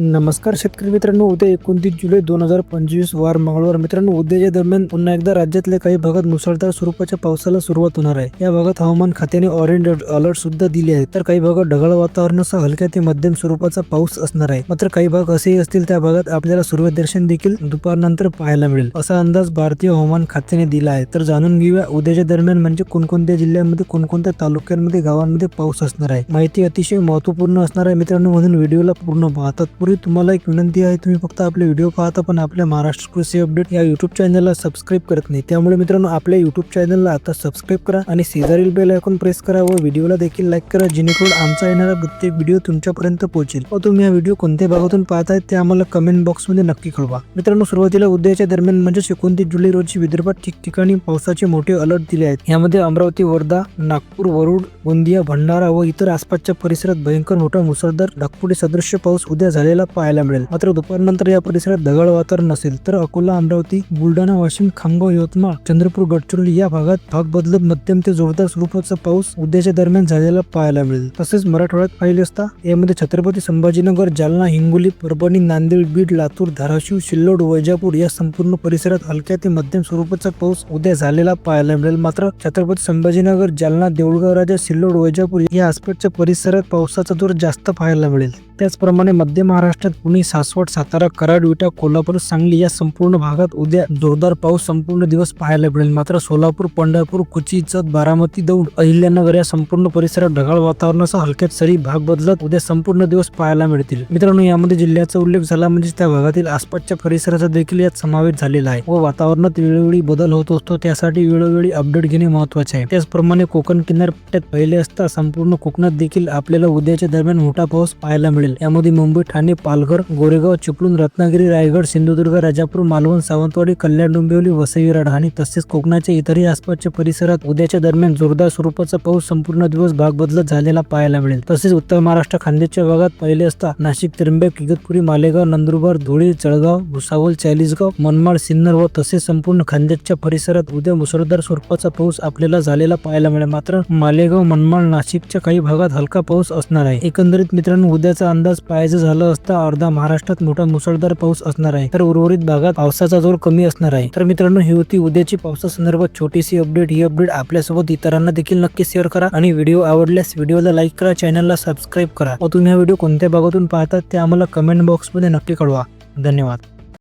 नमस्कार शेतकरी मित्रांनो उद्या एकोणतीस जुलै दोन हजार पंचवीस वार मंगळवार. मित्रांनो उद्याच्या दरम्यान पुन्हा एकदा राज्यातल्या काही भागात मुसळधार स्वरूपाच्या पावसाला सुरुवात होणार आहे. या भागात हवामान खात्याने ऑरेंज अलर्ट सुद्धा दिले आहे. तर काही भागात ढगाळ वातावरणासह हलक्या ते मध्यम स्वरूपाचा पाऊस असणार आहे. मात्र काही भाग असेही असतील त्या भागात आपल्याला सूर्यदर्शन देखील दुपारनंतर पाहायला मिळेल असा अंदाज भारतीय हवामान खात्याने दिला आहे. तर जाणून घेऊया उद्याच्या दरम्यान म्हणजे कोणकोणत्या जिल्ह्यांमध्ये कोणकोणत्या तालुक्यांमध्ये गावांमध्ये पाऊस असणार आहे. माहिती अतिशय महत्त्वपूर्ण असणार आहे मित्रांनो म्हणून व्हिडिओला पूर्ण पाहतात पूर्वी तुम्हाला एक विनंती आहे तुम्ही फक्त आपले व्हिडिओ पाहता पण आपल्या महाराष्ट्र कृषी अपडेट या युट्यूब चॅनलला सबस्क्राईब करत नाही. त्यामुळे मित्रांनो आपल्या युट्यूब चॅनलला आता सबस्क्राईब करा आणि शेजारील बेल आयकॉन प्रेस करा व व्हिडिओला देखील लाईक करा जेणेकरून आमचा येणारा प्रत्येक व्हिडिओ तुमच्यापर्यंत पोहोचेल. व तुम्ही हा व्हिडिओ कोणत्या भागातून पाहताय ते आम्हाला कमेंट बॉक्समध्ये नक्की कळवा. मित्रांनो सुरुवातीला उद्याच्या दरम्यान म्हणजे एकोणतीस जुलै रोजी विदर्भात ठिकठिकाणी पावसाचे मोठे अलर्ट दिले आहेत. यामध्ये अमरावती वर्धा नागपूर वरुड गोंदिया भंडारा व इतर आसपासच्या परिसरात भयंकर मोठा मुसळधार ढाकपुडी सदृश्य पाऊस उद्या झालेला पाहायला मिळेल. मात्र दुपारनंतर या परिसरात दगड वातावरण नसेल तर अकोला अमरावती बुलढाणा वाशिम खामगाव यवतमाळ चंद्रपूर गडचिरोली या भागात भाग बदलत मध्यम ते जोरदार स्वरूपाचा पाऊस उद्याच्या दरम्यान झालेला पाहायला मिळेल. तसेच मराठवाड्यात पाहिले असता यामध्ये छत्रपती संभाजीनगर जालना हिंगोली परभणी नांदेड बीड लातूर धाराशिव सिल्लोड वैजापूर या संपूर्ण परिसरात हलक्या ते मध्यम स्वरूपाचा पाऊस उद्या झालेला पाहायला मिळेल. मात्र छत्रपती संभाजीनगर जालना देऊळगाव राजा सिल्लोड वैजापूर या आसपासच्या परिसरात पावसाचा जोर जास्त पाहायला मिळेल. त्याचप्रमाणे मध्य महाराष्ट्रात पुणे सासवड सातारा कराड विटा कोल्हापूर सांगली या संपूर्ण भागात उद्या जोरदार पाऊस संपूर्ण दिवस पाहायला मिळेल. मात्र सोलापूर पंढरपूर कुची चत बारामती दौंड अहिल्यानगर या संपूर्ण परिसरात ढगाळ वातावरणाचा हलक्यात सरी भाग बदलत उद्या संपूर्ण दिवस पाहायला मिळतील. मित्रांनो यामध्ये जिल्ह्याचा उल्लेख झाला म्हणजे त्या भागातील आसपासच्या परिसराचा देखील यात समावेश झालेला आहे. व वातावरणात वेळोवेळी बदल होत असतो त्यासाठी वेळोवेळी अपडेट घेणे महत्त्वाचे आहे. त्याचप्रमाणे कोकण किनारपट्ट्यात पहिले असता संपूर्ण कोकणात देखील आपल्याला उद्याच्या दरम्यान मोठा पाऊस पाहायला मिळेल. यामध्ये मुंबई ठाणे पालघर गोरेगाव चिपळूण रत्नागिरी रायगड सिंधुदुर्ग राजापूर मालवण सावंतवाडी कल्याण डोंबिवली वसई विराड आणि तसेच कोकणाच्या इतरही आसपासच्या परिसरात उद्याच्या दरम्यान जोरदार स्वरूपाचा पाऊस संपूर्ण दिवस भाग बदलत झालेला पाहायला मिळेल. तसेच उत्तर महाराष्ट्र खानदेशच्या भागात पहिले असता नाशिक त्र्यंबक इगतपुरी मालेगाव नंदुरबार धुळे जळगाव भुसावळ चाळीसगाव मनमाड सिन्नर व तसेच संपूर्ण खानदेशच्या परिसरात उद्या मुसळधार स्वरूपाचा पाऊस आपल्याला झालेला पाहायला मिळेल. मात्र मालेगाव मनमाड नाशिकच्या काही भागात हलका पाऊस असणार आहे. एकंदरीत मित्रांनो उद्याचा अंदाज पाहायचं झालं वाजता अर्धा महाराष्ट्रात मोठा मुसळधार पाऊस असणार आहे. तर उर्वरित भागात पावसाचा जोर कमी असणार आहे. तर मित्रांनो ही होती उद्याची पावसासंदर्भात छोटीशी अपडेट. ही अपडेट आपल्यासोबत इतरांना देखील नक्की शेअर करा आणि व्हिडिओ आवडल्यास व्हिडिओला लाईक करा चॅनलला सबस्क्राईब करा. व तुम्ही हा व्हिडिओ कोणत्या भागातून पाहतात ते आम्हाला कमेंट बॉक्समध्ये नक्की कळवा. धन्यवाद.